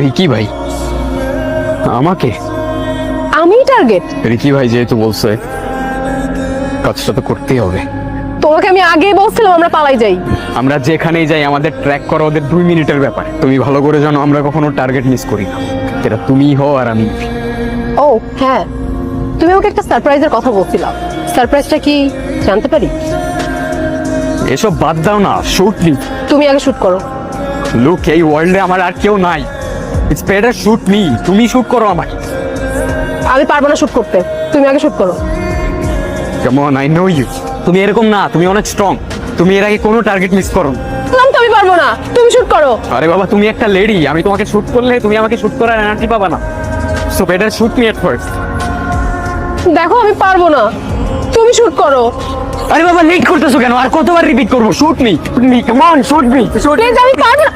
Ricky ভাই? আমাকে? আমি টার্গেট। রিকি ভাই যেহেতু বলছে কাজটা তো করতেই হবে। তোমাকে আমি আগেই বলছিলাম আমরা পালাই যাই। আমরা যেখানেই যাই আমাদের ট্র্যাক করা ওদের দুই মিনিটের ব্যাপার। তুমি ভালো করে জানো আমরা কখনো টার্গেট মিস করি না। এটা তুমি হও আর আমি। ও হ্যাঁ। তুমি আমাকে একটা সারপ্রাইজের কথা বলছিলাম সারপ্রাইজটা কি জানতে পারি? এসব বাদ দাও না শুট মি তুমি আগে শুট করো। লুক এই ওয়ার্ল্ডে আমার আর কেউ নাই। ইটস বেটার শুট মি তুমি শুট করো আমাকে আমি পারব না শুট করতে। তুমি আগে শুট করো। কেমন আই নো ইউ তুমি এরকম না তুমি অনেক স্ট্রং তুমি এর আগে কোনো টার্গেট মিস করো না। আমি পারব না তুমি শুট করো। আরে বাবা তুমি একটা লেডি আমি তোমাকে শুট করলে তুমি আমাকে শুট করার এনার্জি পাবা না। So better shoot me at first দেখো আমি পারব না। তুমি শুট করো। আরে বাবা লেট করতেছো কেন? আর কতবার রিপিট করব? Shoot me me come on shoot me shoot আমি পারব না।